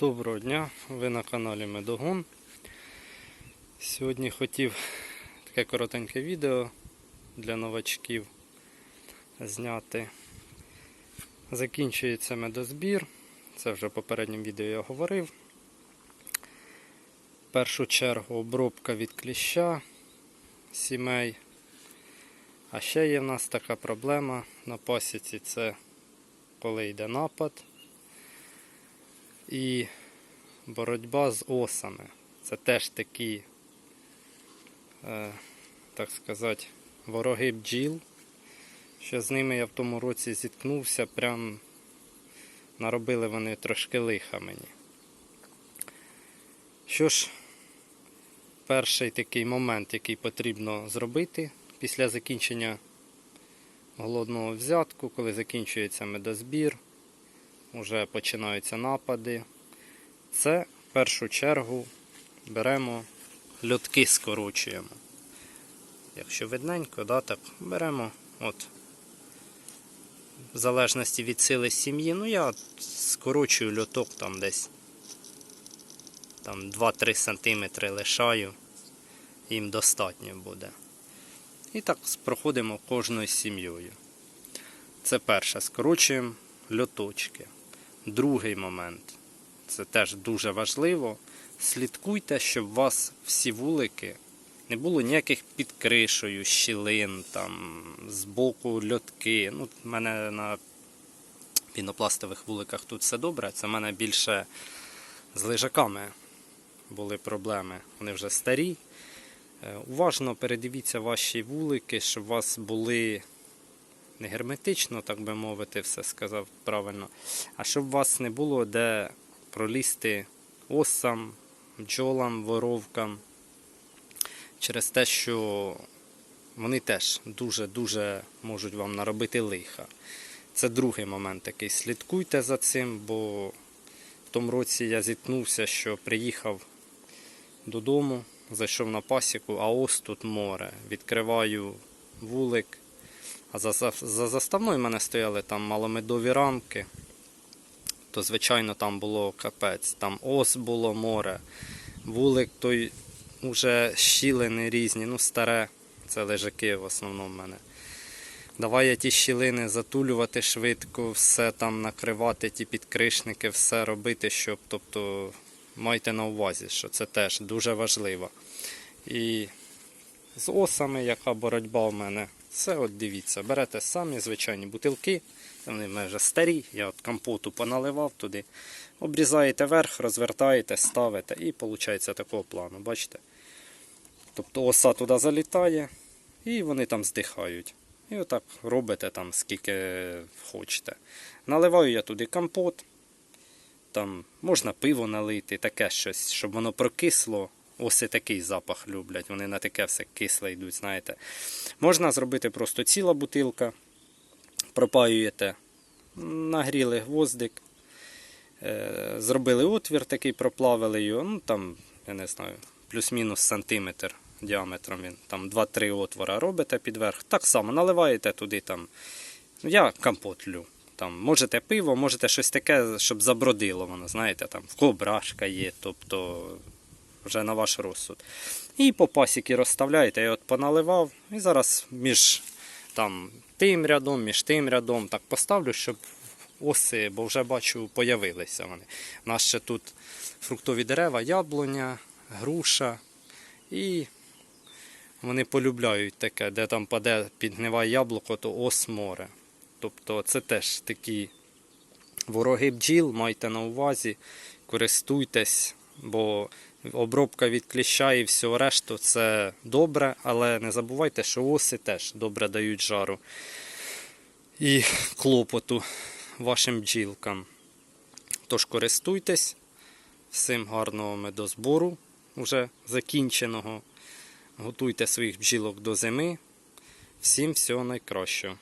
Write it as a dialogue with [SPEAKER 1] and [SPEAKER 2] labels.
[SPEAKER 1] Доброго дня, ви на каналі Медогон. Сьогодні хотів таке коротеньке відео для новачків зняти. Закінчується медозбір. Це вже в попередньому відео я говорив. В першу чергу обробка від кліща сімей. А ще є в нас така проблема на пасіці це коли йде напад і боротьба з осами. Це теж такі, е, так сказати, вороги бджіл. Що з ними я в тому році зіткнувся, прям наробили вони трошки лиха мені. Що ж, перший такий момент, який потрібно зробити після закінчення голодного взятку, коли закінчується медозбір, вже починаються напади. Це в першу чергу беремо льотки скорочуємо. Якщо видненько, да, так беремо от, в залежності від сили сім'ї, ну я скорочую льоток там десь там 2-3 см лишаю, їм достатньо буде. І так проходимо кожною сім'єю. Це перше, скорочуємо льоточки. Другий момент, це теж дуже важливо. Слідкуйте, щоб у вас всі вулики не було ніяких під кришею, щілин, там, з боку льотки. Ну, в мене на пінопластових вуликах тут все добре. Це в мене більше з лежаками були проблеми. Вони вже старі. Е, Уважно передивіться ваші вулики, щоб у вас були не герметично, так би мовити, все сказав правильно. А щоб у вас не було де пролізти осам, бджолам, воровкам. Через те, що вони теж дуже-дуже можуть вам наробити лиха. Це другий момент такий. Слідкуйте за цим, бо в тому році я зіткнувся, що приїхав додому, зайшов на пасіку, а ось тут море. Відкриваю вулик. А за, за, за заставною в мене стояли там маломедові рамки. То, звичайно, там було капець. Там ос було море. Вулик той уже щілини різні, ну старе. Це лежаки в основному в мене. Давай я ті щілини затулювати швидко, все там накривати, ті підкришники, все робити, щоб. Тобто майте на увазі, що це теж дуже важливо. І з осами, яка боротьба в мене, це от дивіться, берете самі звичайні бутилки, вони вже старі, я от компоту поналивав туди. Обрізаєте верх, розвертаєте, ставите і виходить такого плану. Бачите? Тобто оса туди залітає і вони там здихають. І отак робите там скільки хочете. Наливаю я туди компот, там можна пиво налити, таке щось, щоб воно прокисло. Оси такий запах люблять, вони на таке все кисле йдуть, знаєте. Можна зробити просто ціла бутилка, пропаюєте, нагріли гвоздик, е, зробили отвір такий, проплавили його, ну там, я не знаю, плюс-мінус сантиметр діаметром він, там 2-3 отвора робите підверх. Так само наливаєте туди там. ну, Я компот лю. Там, можете пиво, можете щось таке, щоб забродило воно, знаєте, там в кого брашка є, тобто вже на ваш розсуд. І по пасіки розставляєте, я от поналивав, і зараз між там, тим рядом, між тим рядом так поставлю, щоб оси, бо вже бачу, появилися вони. У нас ще тут фруктові дерева, яблуня, груша. І вони полюбляють таке, де там паде, підгниває яблуко, то ос море. Тобто це теж такі вороги бджіл, майте на увазі, користуйтесь, бо обробка від кліща і всього решту це добре, але не забувайте, що оси теж добре дають жару і клопоту вашим бджілкам. Тож користуйтесь, всім гарного медозбору, уже закінченого. Готуйте своїх бджілок до зими. Всім всього найкращого.